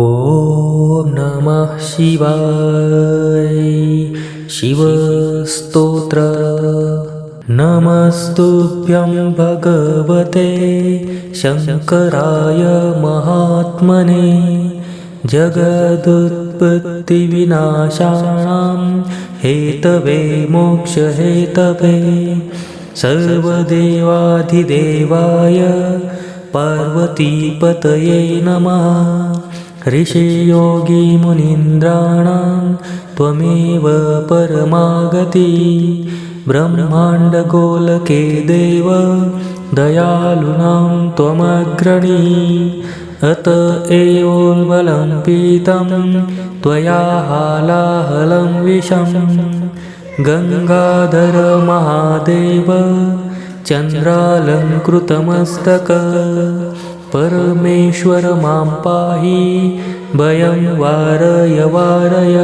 ॐ नमः शिवाय शिवस्तोत्र नमस्तुभ्यं भगवते शङ्कराय महात्मने जगदुत्पत्तिविनाशाणां हेतवे मोक्षहेतवे सर्वदेवाधिदेवाय पार्वतीपतये नमः ऋषियोगिमुनीन्द्राणां त्वमेव परमागति। ब्रह्माण्डगोलके देव दयालूनां त्वमग्रणी। अत एवोल्बलं पीतं त्वया हालाहलं विषं। गङ्गाधरमहादेव चन्द्रालङ्कृतमस्तक परमेश्वर मां पाहि भयं वारय वारय।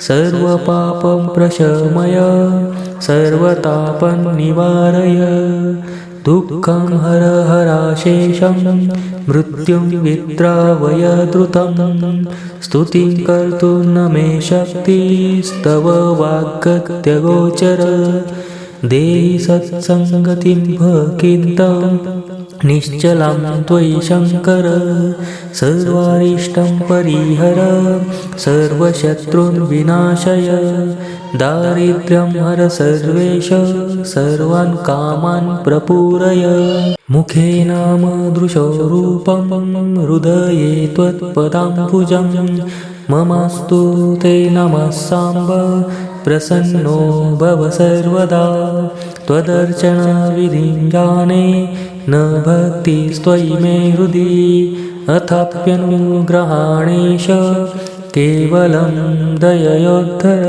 सर्वपापं प्रशमय सर्वतापं निवारय। दुःखं हर हराशेषं मृत्युं विद्रावय द्रुतं। स्तुतिं कर्तुं न मे शक्तिस्तव वाग्गत्यगोचर देहि सत्सङ्गतिं भकिन्तं निश्चलां त्वयि शङ्कर सर्वारिष्टं परिहर सर्वशत्रुन् विनाशय। दारिद्र्यं हर सर्वेश सर्वान् कामान् प्रपूरय। मुखे नाम दृशो रूपं हृदये त्वत्पदाम्बुजं ममास्तु ते नमः साम्ब प्रसन्नो भव सर्वदा। त्वदर्चनविधिं जाने न भक्तिस्त्वयि मे हृदि अथाप्यनुग्रहाणेश केवलं दययोद्धर